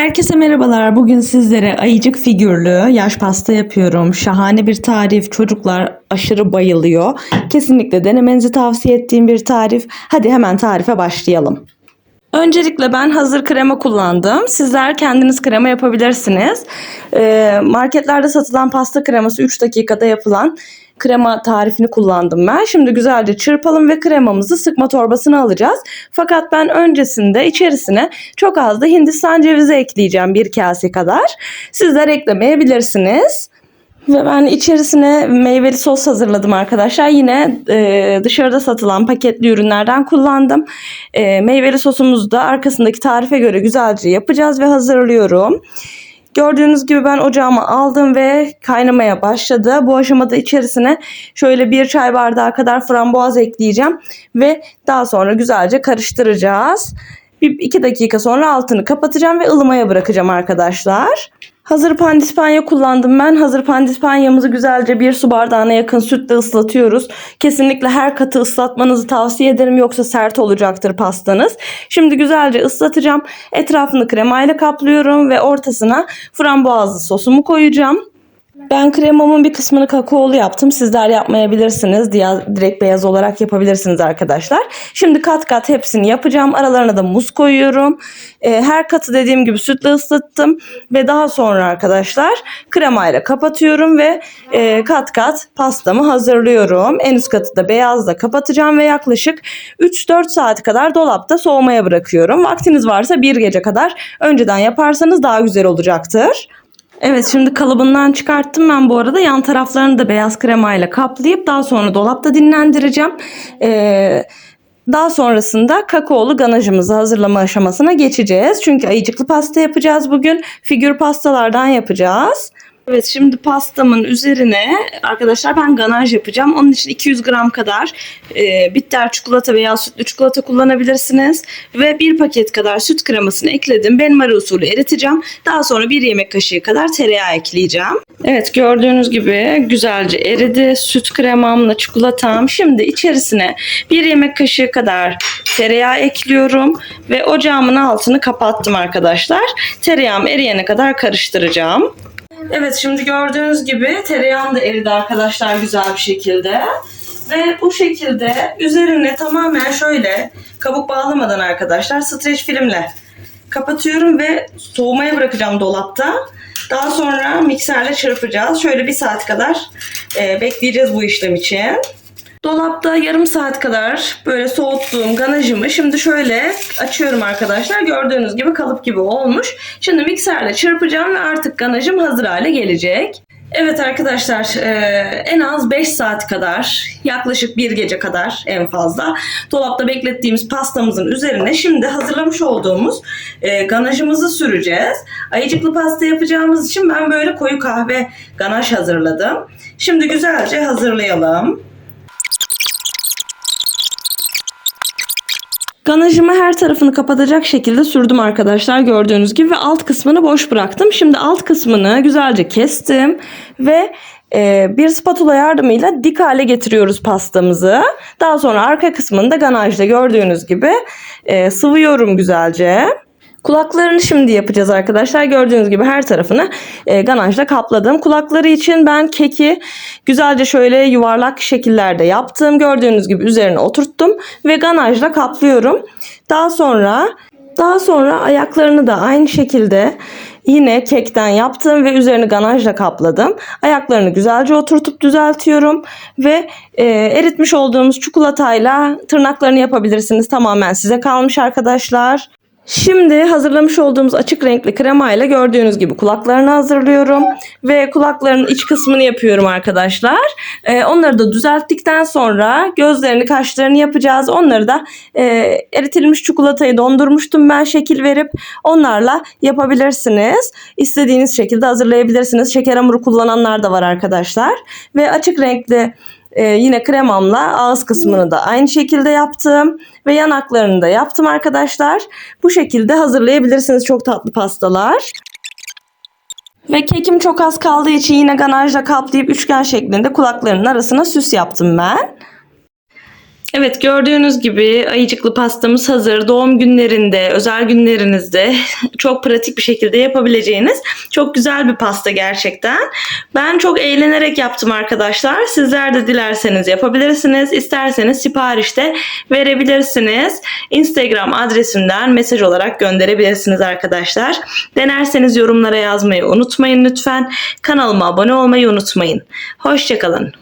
Herkese merhabalar. Bugün sizlere ayıcık figürlü yaş pasta yapıyorum. Şahane bir tarif. Çocuklar aşırı bayılıyor. Kesinlikle denemenizi tavsiye ettiğim bir tarif. Hadi hemen tarife başlayalım. Öncelikle ben hazır krema kullandım. Sizler kendiniz krema yapabilirsiniz. Ee, marketlerde satılan pasta kreması 3 dakikada yapılan krema tarifini kullandım ben. Şimdi güzelce çırpalım ve kremamızı sıkma torbasına alacağız. Fakat ben öncesinde içerisine çok az da hindistan cevizi ekleyeceğim bir kase kadar. Sizler eklemeyebilirsiniz. Ve ben içerisine meyveli sos hazırladım arkadaşlar. Yine e, dışarıda satılan paketli ürünlerden kullandım. E, meyveli sosumuzu da arkasındaki tarife göre güzelce yapacağız ve hazırlıyorum. Gördüğünüz gibi ben ocağıma aldım ve kaynamaya başladı. Bu aşamada içerisine şöyle bir çay bardağı kadar frambuaz ekleyeceğim ve daha sonra güzelce karıştıracağız. Bir iki dakika sonra altını kapatacağım ve ılımaya bırakacağım arkadaşlar. Hazır pandispanya kullandım ben. Hazır pandispanyamızı güzelce bir su bardağına yakın sütle ıslatıyoruz. Kesinlikle her katı ıslatmanızı tavsiye ederim yoksa sert olacaktır pastanız. Şimdi güzelce ıslatacağım. Etrafını kremayla kaplıyorum ve ortasına frambuazlı sosumu koyacağım. Ben kremamın bir kısmını kakaolu yaptım. Sizler yapmayabilirsiniz. Direkt beyaz olarak yapabilirsiniz arkadaşlar. Şimdi kat kat hepsini yapacağım. Aralarına da muz koyuyorum. Ee, her katı dediğim gibi sütle ıslattım. Ve daha sonra arkadaşlar kremayla kapatıyorum ve e, kat kat pastamı hazırlıyorum. En üst katı da beyazla kapatacağım ve yaklaşık 3-4 saat kadar dolapta soğumaya bırakıyorum. Vaktiniz varsa bir gece kadar önceden yaparsanız daha güzel olacaktır. Evet şimdi kalıbından çıkarttım ben bu arada. Yan taraflarını da beyaz kremayla kaplayıp daha sonra dolapta dinlendireceğim. Ee, daha sonrasında kakaolu ganajımızı hazırlama aşamasına geçeceğiz. Çünkü ayıcıklı pasta yapacağız bugün. Figür pastalardan yapacağız. Evet şimdi pastamın üzerine arkadaşlar ben ganaj yapacağım. Onun için 200 gram kadar e, bitter çikolata veya sütlü çikolata kullanabilirsiniz. Ve bir paket kadar süt kremasını ekledim. Benmari usulü eriteceğim. Daha sonra bir yemek kaşığı kadar tereyağı ekleyeceğim. Evet gördüğünüz gibi güzelce eridi. Süt kremamla çikolatam. Şimdi içerisine bir yemek kaşığı kadar tereyağı ekliyorum. Ve ocağımın altını kapattım arkadaşlar. Tereyağım eriyene kadar karıştıracağım. Evet şimdi gördüğünüz gibi tereyağım da eridi arkadaşlar güzel bir şekilde. Ve bu şekilde üzerine tamamen şöyle kabuk bağlamadan arkadaşlar streç filmle kapatıyorum ve soğumaya bırakacağım dolapta. Daha sonra mikserle çırpacağız. Şöyle bir saat kadar e, bekleyeceğiz bu işlem için. Dolapta yarım saat kadar böyle soğuttuğum ganajımı şimdi şöyle açıyorum arkadaşlar. Gördüğünüz gibi kalıp gibi olmuş. Şimdi mikserle çırpacağım ve artık ganajım hazır hale gelecek. Evet arkadaşlar e, en az 5 saat kadar yaklaşık bir gece kadar en fazla dolapta beklettiğimiz pastamızın üzerine şimdi hazırlamış olduğumuz e, ganajımızı süreceğiz. Ayıcıklı pasta yapacağımız için ben böyle koyu kahve ganaj hazırladım. Şimdi güzelce hazırlayalım. Ganajımı her tarafını kapatacak şekilde sürdüm arkadaşlar gördüğünüz gibi ve alt kısmını boş bıraktım. Şimdi alt kısmını güzelce kestim ve e, bir spatula yardımıyla dik hale getiriyoruz pastamızı. Daha sonra arka kısmını da ganajla gördüğünüz gibi e, sıvıyorum güzelce. Kulaklarını şimdi yapacağız arkadaşlar. Gördüğünüz gibi her tarafını e, ganajla kapladım. Kulakları için ben keki güzelce şöyle yuvarlak şekillerde yaptım. Gördüğünüz gibi üzerine oturttum ve ganajla kaplıyorum. Daha sonra daha sonra ayaklarını da aynı şekilde yine kekten yaptım ve üzerini ganajla kapladım. Ayaklarını güzelce oturtup düzeltiyorum ve e, eritmiş olduğumuz çikolatayla tırnaklarını yapabilirsiniz. Tamamen size kalmış arkadaşlar. Şimdi hazırlamış olduğumuz açık renkli kremayla gördüğünüz gibi kulaklarını hazırlıyorum ve kulaklarının iç kısmını yapıyorum arkadaşlar. Ee, onları da düzelttikten sonra gözlerini, kaşlarını yapacağız. Onları da e, eritilmiş çikolatayı dondurmuştum ben şekil verip onlarla yapabilirsiniz. İstediğiniz şekilde hazırlayabilirsiniz. Şeker hamuru kullananlar da var arkadaşlar. Ve açık renkli ee, yine kremamla ağız kısmını da aynı şekilde yaptım ve yanaklarını da yaptım arkadaşlar. Bu şekilde hazırlayabilirsiniz çok tatlı pastalar. Ve kekim çok az kaldığı için yine ganajla kaplayıp üçgen şeklinde kulaklarının arasına süs yaptım ben. Evet gördüğünüz gibi ayıcıklı pastamız hazır. Doğum günlerinde, özel günlerinizde çok pratik bir şekilde yapabileceğiniz çok güzel bir pasta gerçekten. Ben çok eğlenerek yaptım arkadaşlar. Sizler de dilerseniz yapabilirsiniz. İsterseniz siparişte verebilirsiniz. Instagram adresimden mesaj olarak gönderebilirsiniz arkadaşlar. Denerseniz yorumlara yazmayı unutmayın lütfen. Kanalıma abone olmayı unutmayın. Hoşçakalın.